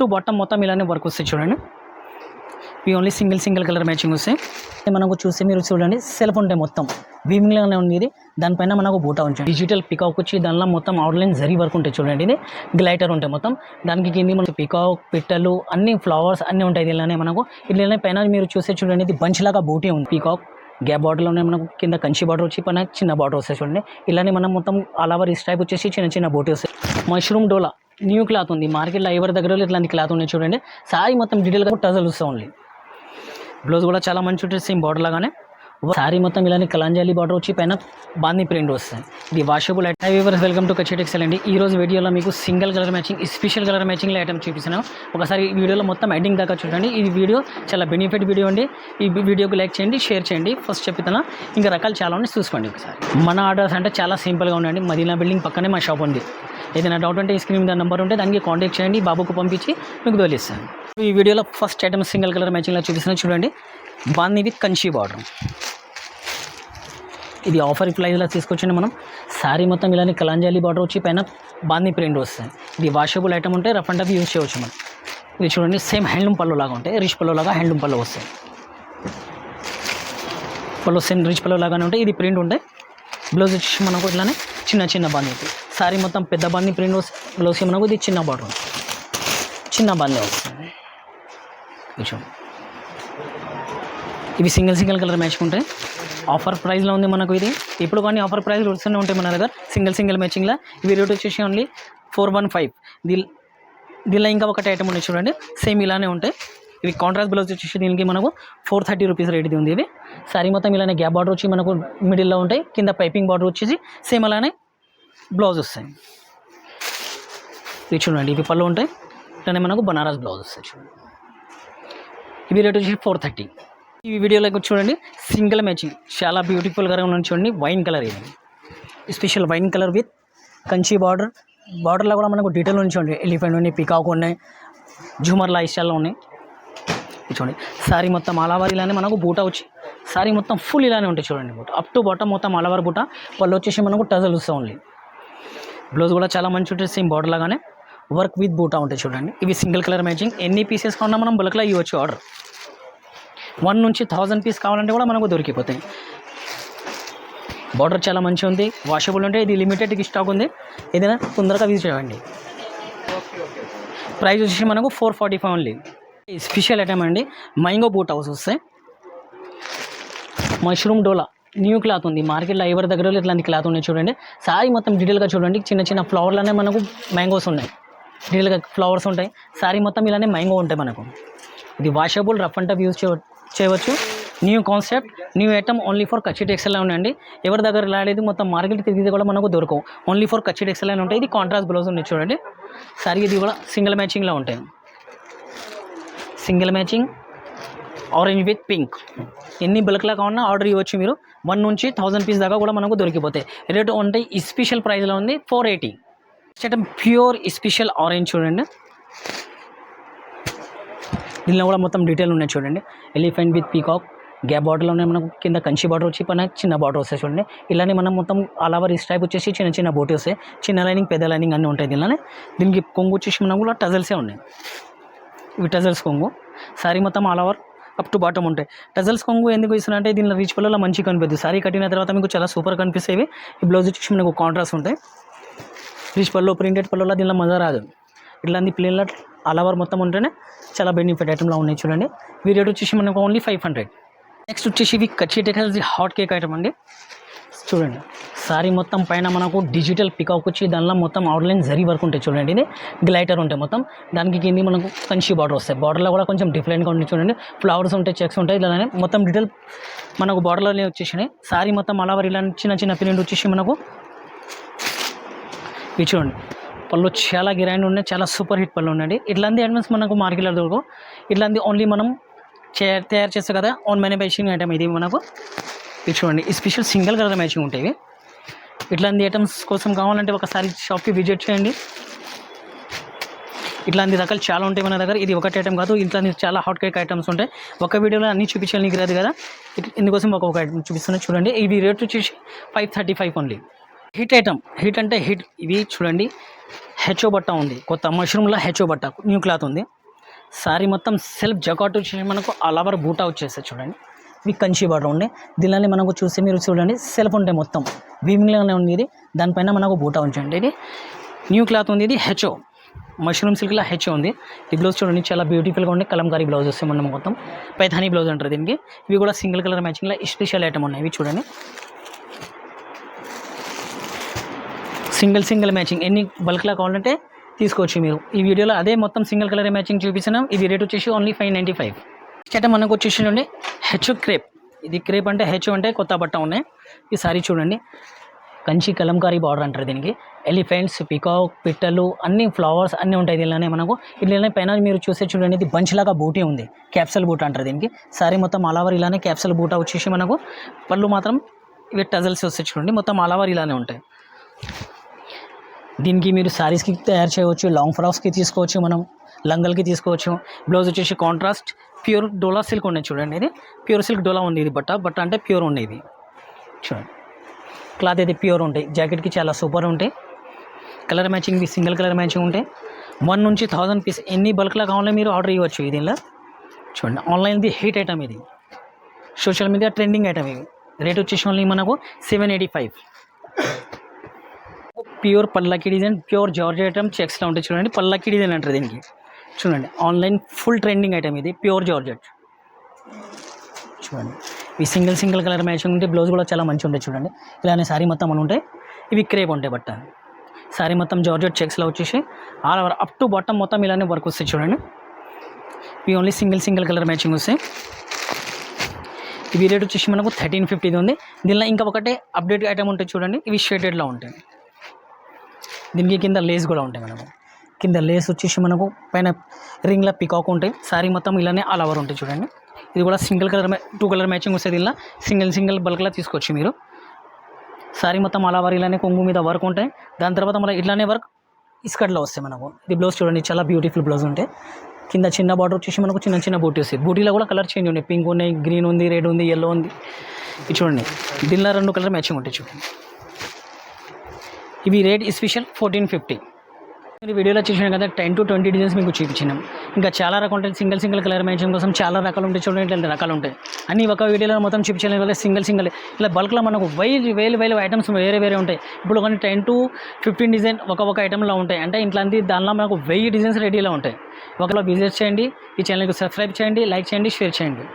To bottom మొత్తం ఇలానే work వస్తాయి చూడండి. ఇవి only single single colour matching వస్తాయి. మనకు చూస్తే మీరు చూడండి సెల్ఫ్ ఉంటాయి మొత్తం వీవింగ్లోనే ఉంది ఇది దానిపైన మనకు బూటా ఉంచాం డిజిటల్ పికాక్ వచ్చి దానిలో మొత్తం అవుట్లైన్ జరీ వర్క్ ఉంటాయి చూడండి. ఇది గ్లైటర్ ఉంటాయి మొత్తం. దానికి కింది మనకు పికాక్ పిట్టలు అన్ని ఫ్లవర్స్ అన్నీ ఉంటాయి దీనిలోనే మనకు. ఇట్లానే పైన మీరు చూస్తే చూడండి ఇది బంచ్ లాగా బూటీ ఉంది. పికాక్ గ్యాప్ బాటిల్లోనే మనకు కింద కంచి బాటిల్ వచ్చి పైన చిన్న బాటిల్ వస్తాయి చూడండి. ఇలానే మనం మొత్తం ఆల్ ఓవర్ ఈ టైప్ వచ్చేసి చిన్న చిన్న బోటీ వస్తాయి. మష్రూమ్ డోలా న్యూ క్లాత్ ఉంది. మార్కెట్లో ఎవరి దగ్గర ఇట్లాంటి క్లాత్ ఉన్నాయి చూడండి. సారీ మొత్తం డీటెయిల్గా టజల్ వస్తూ ఉంది బ్లౌజ్ కూడా చాలా మంచి ఉంటుంది. సేమ్ బార్డర్ లాగానే. సారీ మొత్తం ఇలానే కలాంజాలి బార్డర్ వచ్చి పైన బాందీ ప్రింట్ వస్తుంది. ఇది washable item viewers welcome to కచెట్ Excel అండి. ఈ రోజు వీడియోలో మీకు single colour matching special colour matching item చూపిస్తున్నాను ఒకసారి ఈ వీడియోలో మొత్తం ఎండింగ్ దాకా చూడండి. ఈ వీడియో చాలా బెనిఫిట్ వీడియో అండి. ఈ వీడియోకి లైక్ చేయండి షేర్ చేయండి. ఫస్ట్ చెప్తున్నా ఇంకా రకాలు చాలా ఉన్నాయి. చూసుకోండి ఒకసారి. మన ఆర్డర్స్ అంటే చాలా సింపుల్గా ఉండండి మదీనా బిల్డింగ్ పక్కనే మా షాప్ ఉంది. ఏదైనా డౌట్ ఉంటే ఈ స్క్రీన్ మీద నెంబర్ ఉంటే దానికి కాంటాక్ట్ చేయండి బాబుకు పంపించి మీకు తోలిస్తాను. ఈ వీడియోలో ఫస్ట్ ఐటమ్ సింగిల్ కలర్ మ్యాచింగ్లో చూపిస్తున్నా చూడండి. బాంది విత్ కంచి బార్డర్ ఇది ఆఫర్ ప్రైజ్లో తీసుకొచ్చండి మనం. శారీ మొత్తం ఇలానే కలాంజాలి బార్డర్ వచ్చి పైన బాందీ ప్రింట్ వస్తుంది. ఇది వాషబుల్ ఐటమ్ ఉంటే రఫ్ అండ్ టఫ్ యూజ్ చేయవచ్చు మనం. ఇది చూడండి సేమ్ హ్యాండ్లూమ్ పళ్ళు లాగా ఉంటాయి. రిచ్ పళ్ళు లాగా హ్యాండ్లూమ్ పళ్ళు వస్తాయి. పళ్ళు సేమ్ రిచ్ పళ్ళు లాగానే ఉంటాయి. ఇది ప్రింట్ ఉంటాయి బ్లౌజ్ వచ్చి మనకు ఇట్లానే చిన్న చిన్న బాందీ శారీ మొత్తం పెద్ద బండి ప్రింట్ వస్తుంది మనకు ఇది చిన్న బార్డర్ చిన్న బండి వస్తుంది. ఇవి సింగిల్ సింగిల్ కలర్ మ్యాచ్ ఉంటాయి. ఆఫర్ ప్రైస్లో ఉంది మనకు ఇది. ఇప్పుడు కానీ ఆఫర్ ప్రైస్ వస్తూనే ఉంటాయి మన దగ్గర. సింగిల్ సింగిల్ మ్యాచింగ్లో ఇవి రేట్ వచ్చేసి ఓన్లీ ఫోర్ వన్ ఫైవ్. దీ దీనిలో ఇంకా ఒకటి ఐటమ్ ఉన్నాయి చూడండి. సేమ్ ఇలానే ఉంటాయి. ఇవి కాంట్రాస్ట్ బ్లౌజ్ వచ్చేసి దీనికి మనకు ఫోర్ థర్టీ రూపీస్ రేట్ ఉంది ఇది సారీ మొత్తం ఇలానే గ్యాప్ బార్డర్ వచ్చి మనకు మిడిల్లో ఉంటాయి. కింద పైపింగ్ బార్డర్ వచ్చేసి సేమ్ అలానే బ్లౌజ్ వస్తాయి. ఇవి చూడండి ఇవి పళ్ళు ఉంటాయి. ఇట్లానే మనకు బనారస్ బ్లౌజ్ వస్తాయి చూడండి. ఇవి రేట్ వచ్చి ఫోర్ థర్టీ ఈ వీడియోలో చూడండి సింగిల్ మ్యాచింగ్. చాలా బ్యూటిఫుల్గా ఉన్న చూడండి వైన్ కలర్ ఇది. Special wine colour with Kanchi border. బార్డర్లో కూడా మనకు డీటెయిల్ నుంచి ఎలిఫెంట్ ఉన్నాయి పికాక్ ఉన్నాయి జూమర్ లైస్టైల్లో ఉన్నాయి. చూడండి సారీ మొత్తం అలావారి ఇలానే మనకు బూట వచ్చి సారీ మొత్తం ఫుల్ ఇలానే ఉంటాయి చూడండి బూట. అప్ టు బాటమ్ మొత్తం అలావారి బూట. వాళ్ళు వచ్చేసి మనకు టజల్ వస్తూ ఉంది బ్లౌజ్ కూడా చాలా మంచి ఉంటుంది సేమ్ బార్డర్ లాగానే. వర్క్ విత్ బూటా ఉంటాయి చూడండి. ఇవి సింగిల్ కలర్ మ్యాచింగ్ ఎన్ని పీసెస్ కావాలన్నా మనం బల్క్లో ఇవ్వచ్చు ఆర్డర్ వన్ నుంచి థౌజండ్ పీస్ కావాలంటే కూడా మనకు దొరికిపోతాయి. బార్డర్ చాలా మంచిగా ఉంది. వాషబుల్ ఉంటే ఇది లిమిటెడ్కి స్టాక్ ఉంది. ఏదైనా తొందరగా విజిట్ చేయండి. ప్రైస్ వచ్చేసి మనకు four forty five only special item అండి. మైంగో బూట్ హౌస్ వస్తాయి. మష్రూమ్ డోలా న్యూ క్లాత్ ఉంది. మార్కెట్లో ఎవరి దగ్గర ఇట్లాంటి క్లాత్ ఉన్నాయి చూడండి. సారీ మొత్తం డీటెయిల్గా చూడండి. చిన్న చిన్న ఫ్లవర్లనే మనకు మ్యాంగోస్ ఉన్నాయి. డీటెయిల్గా ఫ్లవర్స్ ఉంటాయి. సారీ మొత్తం ఇలానే మ్యాంగో ఉంటాయి మనకు. ఇది washable rough and tough use చేయవచ్చు. New concept new item only for కచ్చిట్ Excel ఉండండి. ఎవరి దగ్గర రాలేదు మొత్తం మార్కెట్ తిరిగి కూడా మనకు దొరకవు. ఓన్లీ ఫర్ కచ్చిట్ ఎక్సెల్ అని ఉంటాయి. ఇది కాంట్రాస్ట్ బ్లౌజ్ ఉంది చూడండి. సారీ ఇది కూడా సింగిల్ మ్యాచింగ్లో ఉంటాయి. Single matching orange with pink. ఎన్ని బల్క్లా కావాలన్నా ఆర్డర్ ఇవ్వచ్చు మీరు. వన్ నుంచి థౌజండ్ పీస్ దాకా కూడా మనకు దొరికిపోతాయి. రేటు ఉంటాయి ఈ స్పెషల్ ప్రైస్లో ఉంది four eighty item pure special orange చూడండి. దీనిలో కూడా మొత్తం డీటెయిల్ ఉన్నాయి చూడండి. Elephant with peacock gap bottle ఉన్నాయి మనకు. కింద కంచి బార్డర్ వచ్చి పైన చిన్న బార్డర్ వస్తాయి చూడండి. ఇలానే మనం మొత్తం ఆల్ ఓవర్ టైప్ వచ్చేసి చిన్న చిన్న బోటి వస్తాయి. చిన్న లైనింగ్ పెద్ద లైనింగ్ అన్నీ ఉంటాయి దీనిలోనే. దీనికి కొంగు వచ్చేసి మనకు కూడా టజల్సే ఉన్నాయి. ఇవి టజల్స్ కొంగు. సారీ మొత్తం all over up to bottom ఉంటాయి. టజల్స్ కొంగు ఎందుకు ఇస్తున్నా దీనిలో రీచ్ పళ్ళలో మంచిగా కనిపిస్తుంది సారీ కట్టిన తర్వాత మీకు చాలా సూపర్ కనిపిస్తాయి. ఈ బ్లౌజ్ వచ్చి మనకు కాంట్రాస్ట్ ఉంటాయి. రీచ్ పళ్ళు ప్రింటెడ్ పళ్ళలో దీనిలో మజా రాదు. ఇట్లాంటి ప్లేన్లో అలవర్ మొత్తం ఉంటేనే చాలా బెనిఫిట్ ఐటమ్లో ఉన్నాయి చూడండి. వీ రేట్ వచ్చేసి మనకు ఓన్లీ ఫైవ్ హండ్రెడ్ నెక్స్ట్ వచ్చేసి ఇవి కచ్చి టెక్నాలజీ హాట్ కేక్ ఐటమ్ అండి. చూడండి. సారీ మొత్తం పైన మనకు డిజిటల్ పికాక్ వచ్చి దానిలో మొత్తం అవుట్లైన్ జరీ వర్క్ ఉంటాయి చూడండి. ఇది గ్లైటర్ ఉంటాయి మొత్తం. దానికి కింది మనకు కంచి బార్డర్ వస్తాయి. బార్డర్లో కూడా కొంచెం డిఫరెంట్గా ఉంటుంది చూడండి. ఫ్లవర్స్ ఉంటాయి చెక్స్ ఉంటాయి ఇలానే మొత్తం డీటెయిల్ మనకు బార్డర్లోనే వచ్చేసినాయి. సారీ మొత్తం అలావరి ఇలా చిన్న చిన్న ప్రింట్ వచ్చేసి మనకు ఇవి చూడండి. పళ్ళు చాలా గిరాండ్ ఉన్నాయి చాలా సూపర్ హిట్ పళ్ళు ఉన్నాయండి ఇట్లాంటి ఐటమ్స్ మనకు మార్కెట్లో దొరకవు ఇట్లాంటి ఓన్లీ మనం చే తయారు చేస్తాం కదా ఓన్ మ్యానుఫ్యాక్చరింగ్ ఐటమ్ ఇది మనకు. ఇది చూడండి. ఈ స్పెషల్ సింగిల్ కలర్ మ్యాచింగ్ ఉంటాయి ఇట్లాంటి ఐటమ్స్ కోసం కావాలంటే ఒకసారి షాప్కి విజిట్ చేయండి. ఇట్లాంటి రకాలు చాలా ఉంటాయి మన దగ్గర. ఇది ఒకటి ఐటమ్ కాదు ఇట్లాంటి చాలా హాట్ కేక్ ఐటమ్స్ ఉంటాయి. ఒక వీడియోలో అన్ని చూపించాలి నీకు రాదు కదా? ఇందుకోసం ఒక ఐటమ్ చూపిస్తున్నా చూడండి. ఇవి రేట్ వచ్చేసి five thirty five only hit item hit అంటే హిట్ ఇవి చూడండి. హెచ్ఓ బట్ట ఉంది. కొత్త మష్రూమ్లో హెచ్ఓ బట్ట. న్యూ క్లాత్ ఉంది. సారీ మొత్తం సెల్ఫ్ జకాట్ వచ్చేసి మనకు అలవర్ బూటా వచ్చేస్తుంది చూడండి. ఇవి కంచి బార్డర్ ఉండే. దీనిలోనే మనకు చూసి మీరు చూడండి. సెల్ఫ్ ఉంటాయి మొత్తం వీవింగ్లోనే ఉంది ఇది దానిపైన మనకు బూటా ఉంచండి. ఇది న్యూ క్లాత్ ఉంది. ఇది హెచ్ఓ మష్రూమ్ సిల్క్లో హెచ్ఓ ఉంది. ఈ బ్లౌజ్ చూడండి. చాలా బ్యూటిఫుల్గా ఉండే కలంకారీ బ్లౌజ్ వస్తాయి మనం మొత్తం పైథానీ బ్లౌజ్ అంటారు దీనికి. ఇవి కూడా సింగిల్ కలర్ మ్యాచింగ్లో స్పెషల్ ఐటమ్ ఉన్నాయి. ఇవి చూడండి. సింగిల్ సింగిల్ మ్యాచింగ్. ఎన్ని బల్క్లా కావాలంటే తీసుకోవచ్చు మీరు. ఈ వీడియోలో అదే మొత్తం సింగిల్ కలర్ మ్యాచింగ్ చూపించినాం ఇది రేట్ వచ్చేసి ఓన్లీ ఫైవ్ నైంటీ ఫైవ్. మనకు వచ్చేసి హెచ్ క్రేప్. ఇది క్రేప్ అంటే హెచ్ అంటే కొత్త బట్ట ఉన్నాయి. ఈ సారీ చూడండి. కంచి కలంకారీ బార్డర్ అంటారు దీనికి. ఎలిఫెంట్స్ పికాక్ పిట్టలు అన్ని ఫ్లవర్స్ అన్నీ ఉంటాయి దీనిలోనే మనకు. ఇలానే పైన మీరు చూసే చూడండి ఇది బంచ్ లాగా బూటీ ఉంది. క్యాప్సల్ బూట అంటారు దీనికి. సారీ మొత్తం అలావర్ ఇలానే క్యాప్సల్ బూట వచ్చేసి మనకు పళ్ళు మాత్రం ఇవి టజల్స్ వస్తే చూడండి. మొత్తం అలావర్ ఇలానే ఉంటాయి. దీనికి మీరు శారీస్కి తయారు చేయవచ్చు లాంగ్ ఫ్రాక్స్కి తీసుకోవచ్చు మనం. లంగల్కి తీసుకోవచ్చు. బ్లౌజ్ వచ్చేసి కాంట్రాస్ట్ ప్యూర్ డోలా సిల్క్ ఉండేది చూడండి ఇది. ప్యూర్ సిల్క్ డోలా ఉంది ఇది బట్ట. బట్ట అంటే ప్యూర్ ఉండేది. చూడండి. క్లాత్ అయితే ప్యూర్ ఉంటాయి. జాకెట్కి చాలా సూపర్ ఉంటాయి. Colour matching single colour matching ఉంటాయి. వన్ నుంచి థౌజండ్ పీస్ ఎన్ని బల్క్లా కావాలో మీరు ఆర్డర్ ఇవ్వచ్చు దీనిలో చూడండి. ఆన్లైన్ది హీట్ ఐటమ్ ఇది. సోషల్ మీడియా ట్రెండింగ్ ఐటమ్ ఇది. రేట్ వచ్చేసి ఓన్లీ మనకు సెవెన్ ఎయిటీ ఫైవ్ ప్యూర్ పల్లకి డిజైన్ ప్యూర్ జార్జ్ ఐటమ్ చెక్స్లో ఉంటాయి చూడండి. పల్లకి డిజైన్ అంటారు దీనికి. చూడండి ఆన్లైన్ ఫుల్ ట్రెండింగ్ ఐటమ్ ఇది ప్యూర్ జార్జెట్ చూడండి ఇవి సింగిల్ సింగిల్ కలర్ మ్యాచింగ్ ఉంటే బ్లౌజ్ కూడా చాలా మంచిగా ఉంటాయి చూడండి. ఇలానే శారీ మొత్తం అని ఉంటాయి ఇవి క్రేప్ ఉంటాయి బట్ట. శారీ మొత్తం జార్జెట్ చెక్స్లో వచ్చేసి all over up to bottom మొత్తం ఇలానే వర్క్ వస్తాయి చూడండి. ఇవి only single single colour matching వస్తాయి. ఇవి రేట్ వచ్చేసి మనకు థర్టీన్ ఫిఫ్టీది ఉంది. దీనిలో ఇంకా ఒకటే అప్డేట్ ఐటమ్ ఉంటాయి చూడండి ఇవి షేడెడ్లో ఉంటాయి. దీనికి కింద లేస్ కూడా ఉంటాయి మనకు. కింద లేస్ వచ్చేసి మనకు పైన రింగ్లో పికాక్ ఉంటాయి. శారీ మొత్తం ఇలానే ఆల్ ఓవర్ ఉంటాయి చూడండి. ఇది కూడా single colour two colour matching వస్తుంది ఇలా. సింగిల్ సింగిల్ బల్క్లా తీసుకోవచ్చు మీరు. శారీ మొత్తం అలా ఓవర్ ఇలానే కొంగు మీద వర్క్ ఉంటాయి. దాని తర్వాత మళ్ళీ ఇట్లానే వర్క్ ఇస్కట్లో వస్తాయి మనకు. ఇది బ్లౌజ్ చూడండి చాలా బ్యూటిఫుల్ బ్లౌజ్ ఉంటాయి కింద చిన్న బార్డర్ వచ్చేసి మనకు చిన్న చిన్న బూటీ వస్తాయి. బూటీలో కూడా కలర్ చేంజ్ ఉన్నాయి. పింక్ ఉన్నాయి గ్రీన్ ఉంది రెడ్ ఉంది ఎల్లో ఉంది. ఇది చూడండి దీనిలో రెండు కలర్ మ్యాచింగ్ ఉంటాయి చూడండి. ఇవి రేట్ స్పెషల్ ఫోర్టీన్ ఫిఫ్టీ మీరు వీడియోలో చూసాను కదా టెన్ టు ట్వంటీ డిజైన్స్ మీకు చూపించినాం. ఇంకా చాలా రకాలు ఉంటాయి సింగిల్ సింగిల్ కలర్ మ్యాచింగ్ కోసం చాలా రకాలు ఉంటాయి. చూడండి ఇట్లా రకాలు ఉంటాయి. అన్ని ఒక వీడియోలో మొత్తం చూపించలేని వల్ల సింగిల్ సింగిల్. ఇలా బల్క్లో మనకు వేలు వేలు వేలు ఐటమ్స్ వేరే వేరే ఉంటాయి. ఇప్పుడు కానీ టెన్ టు ఫిఫ్టీన్ డిజైన్ ఒక ఒక ఐటెంలో ఉంటాయి. అంటే ఇట్లాంటి దానిలో మనకు వెయ్యి డిజైన్స్ రెడీలో ఉంటాయి. ఒకలో విజిట్ చేయండి ఈ ఛానల్కి సబ్స్క్రైబ్ చేయండి లైక్ చేయండి షేర్ చేయండి.